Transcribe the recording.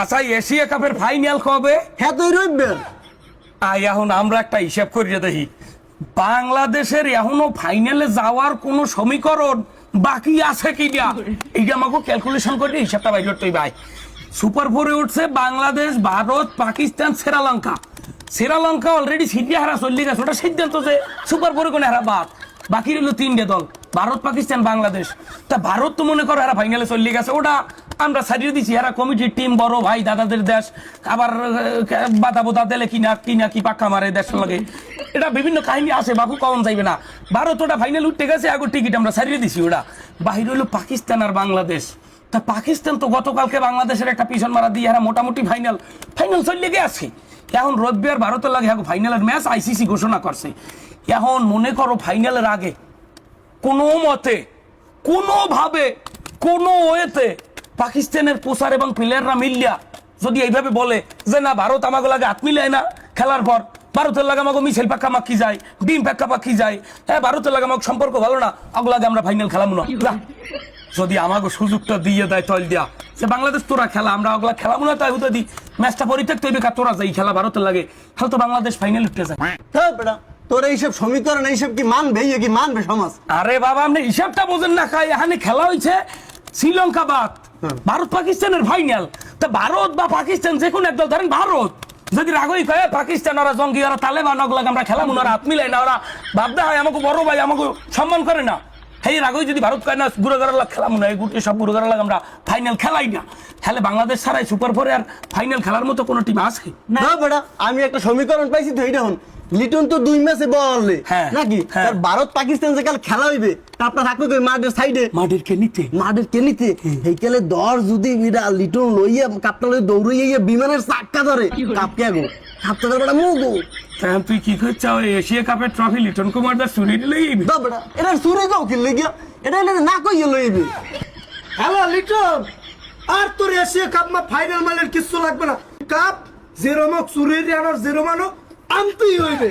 আচ্ছা এশিয়া কাপের ফাইনাল কবে? হ্যাঁ তুই রইবেন আই এখন আমরা একটা হিসাব করিয়ে দেখি বাংলাদেশের এখনও ফাইনালে যাওয়ার কোন সমীকরণ বাকি আছে কি না এইটা আমাকে ক্যালকুলেশন করে হিসাবটা বাইর করতে ভাই। সুপার ফোরে উঠছে বাংলাদেশ ভারত পাকিস্তান শ্রীলঙ্কা শ্রীলঙ্কা অলরেডি সিটিয়া হারা চল্লি গেছে ওটা সিদ্ধান্ত যে সুপার ফোরে কোনো হারা বাদ? বাকি রইল তিনটে দল ভারত পাকিস্তান বাংলাদেশ। তা ভারত তো মনে করো এরা ফাইনালে চল্লি গেছে ওটা আমরা সারিয়ে দিছি। এরা কমিটির টিম বড় ভাই দাদাদের দেশ। আবার আহ, বাধা দিলে কিনা কিনা কি পাক্কা মারে দেশ লাগে। এটা বিভিন্ন কাহিনী আছে বাবু কম যাইবে না। ভারত ওটা ফাইনাল উঠতে গেছে আগর টিকিট আমরা সারিয়ে দিছি ওটা। বাহির হইল পাকিস্তান আর বাংলাদেশ। তা পাকিস্তান তো গতকালকে বাংলাদেশের একটা পিছন মারা দিয়ে এরা মোটামুটি ফাইনাল ফাইনাল চলে লেগে আছে। এখন রবিবার ভারতের লাগে এখন ফাইনালের ম্যাচ আইসিসি ঘোষণা করছে। এখন মনে করো ফাইনালের আগে কোনো মতে কোনোভাবে কোনো ওয়েতে পাকিস্তানের প্রচার এবং প্লেয়াররা মিলিয়া যদি এইভাবে বলে যে না ভারত আমাকে লাগে হাত মিলায় না খেলার পর ভারতের লাগে আমাকে মিছিল পাক্কা মাক্কি যায় ডিম পাক্কা পাক্কি যায় হ্যাঁ ভারতের লাগে আমাকে সম্পর্ক ভালো না ওগুলাগে আমরা ফাইনাল খেলাম না। যদি আমাকে সুযোগটা দিয়ে দেয় তল দিয়া। যে বাংলাদেশ তোরা খেলা আমরা ওগুলা খেলাম না তাই হতে দি ম্যাচটা পরিত্যক্ত হইবে কার তোরা যাই খেলা ভারতের লাগে। তাহলে তো বাংলাদেশ ফাইনাল উঠতে যায়। বেটা তোর এইসব সমীকরণ এইসব কি মানবে ইয়ে কি মানবে সমাজ? আরে বাবা আপনি হিসাবটা বোঝেন না খাই এখানে খেলা হয়েছে শ্রীলঙ্কা বাদ। ভারত পাকিস্তানের ফাইনাল তা ভারত বা পাকিস্তান যে কোনো একদল ধরেন ভারত যদি রাগই কয়ে পাকিস্তান ওরা জঙ্গি ওরা তালেবান ওগুলা আমরা খেলাম না ওরা হাত মিলাই না ওরা ভাবতে হয় আমাকে বড় ভাই আমাকে সম্মান করে না। সেই রাগই যদি ভারত কয় না বুড়ো লাগ খেলাম না এই গুটি সব বুড়ো লাগ আমরা ফাইনাল খেলাই না। খেলে বাংলাদেশ ছাড়াই সুপার ফোরে আর ফাইনাল খেলার মতো কোনো টিম আছে? না বেটা আমি একটা সমীকরণ পাইছি তো এইটা হন। লিটন তো দুই ম্যাচে বললে। হ্যাঁ, নাকি? হ্যাঁ। ভারত পাকিস্তান যে কাল খেলা হইবে তা আপনার থাকবে কই মাঠের সাইডে? মাঠের কে নিতে মাঠের কেনিতে? এই কালে দর যদি এরা লিটন লইয়া কাপটা লই দৌড়াইয়া বিমানের চাক্কা ধরে কাপ কে গো কাপটা ধরে বেটা মুগো। তাহলে তুই কি করছ? এশিয়া কাপের ট্রফি লিটন কুমার দাস চুরি দিলেই দা বেটা এটা সুরে যাও কি লইয়া এটা এটা না কইয়া লইবে হ্যালো লিটন। আর তোর এশিয়া কাপ মা ফাইনাল মালের কিচ্ছু লাগবে না। কাপ জিরো মক সুরের আনার জিরো মানো আনতেই হইবে